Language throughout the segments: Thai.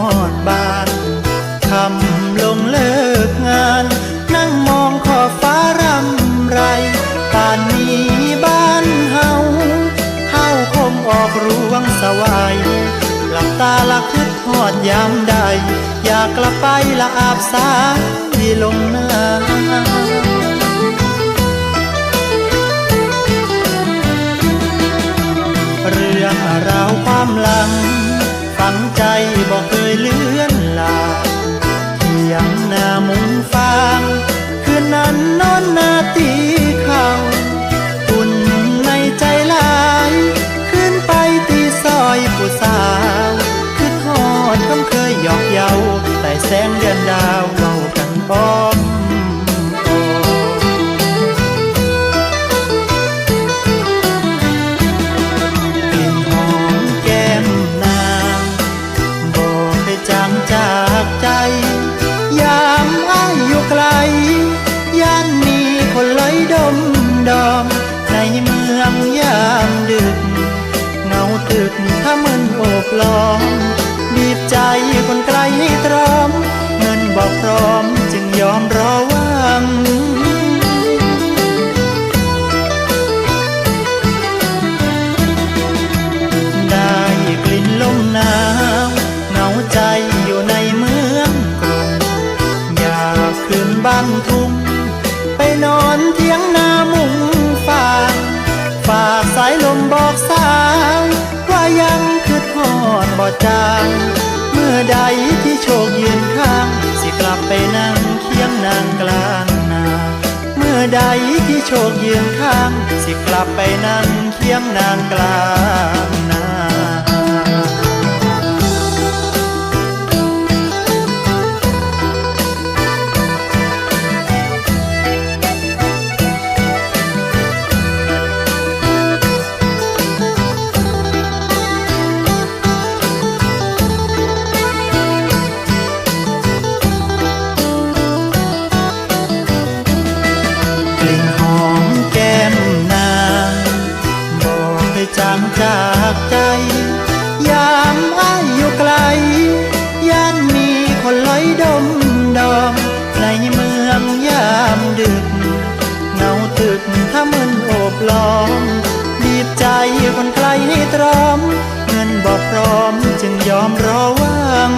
อดบานทำลงเลิกงาน นั่งมองขอบฟ้ารำไรป่านนี้บ้านเฮาเฮาคงออกรวงสวายหลับตาละคิดทอดยามใด อยากกลับไปละอาบสายลงน้าเรื่องราวความหลัง ฝังใจบอกเคยเลื่อน ร้อมจึงยอมรอว่างได้กลิ่นลมหนาวเหงาใจอยู่ในเมืองกรุงอยากขึ้นบ้านทุ่งไปนอนเทียงนามุงฟางฝากสายลมบอกสาวว่ายังคือทอดบ่จางเมื่อใดที่โชคยืนข้าง บไปนั่งเคียงนางกลางนาเมื่อใดที่โชคยืนข้าง สิกลับไปนั่งเคียงนางกลาง พร้อมจึงยอมรอว่าง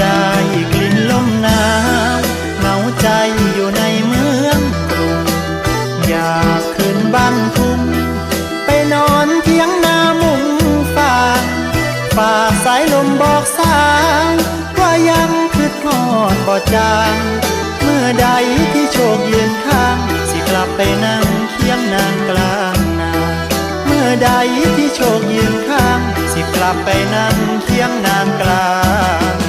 ได้กลิ่นลมหนาวเหงาใจอยู่ในเมืองกรุงอยากขึ้นบ้านทุ่งไปนอนเทียงนามุงฟางฝาสายลมบอกสางว่ายังคือทอดบ่จางเมื่อใดที่โชคยืนข้าง ไปนั่งเคียงนางกลางนาเมื่อใดที่โชคยืนข้าง สิกลับไปนั่งเคียงนางกลาง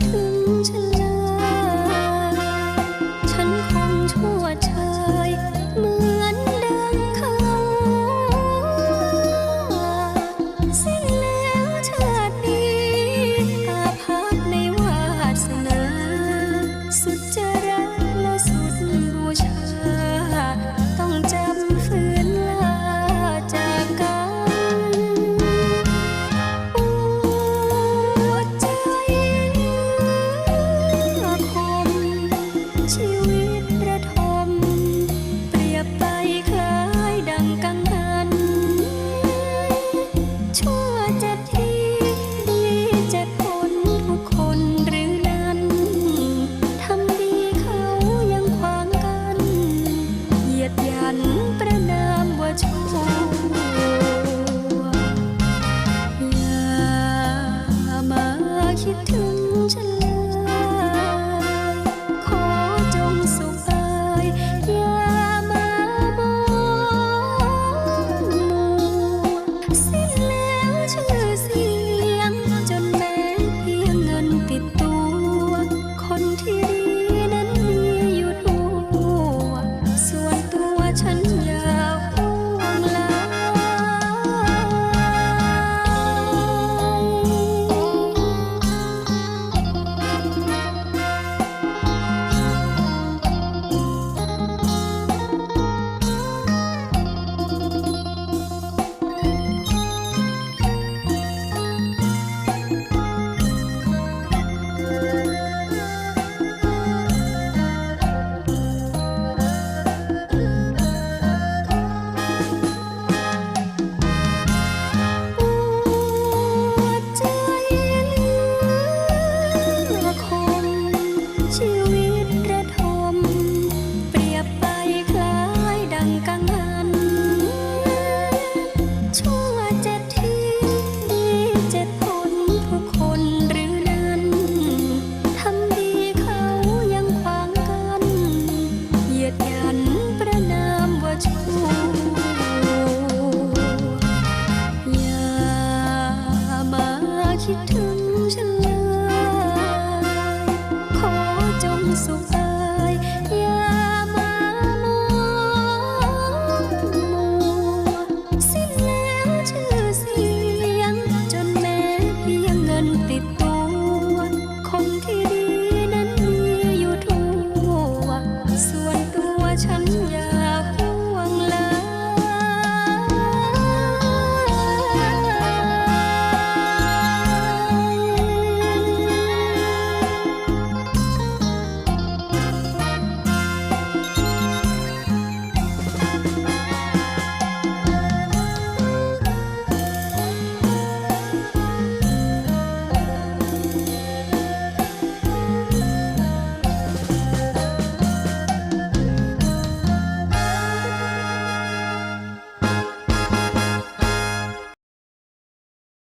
could. num pra...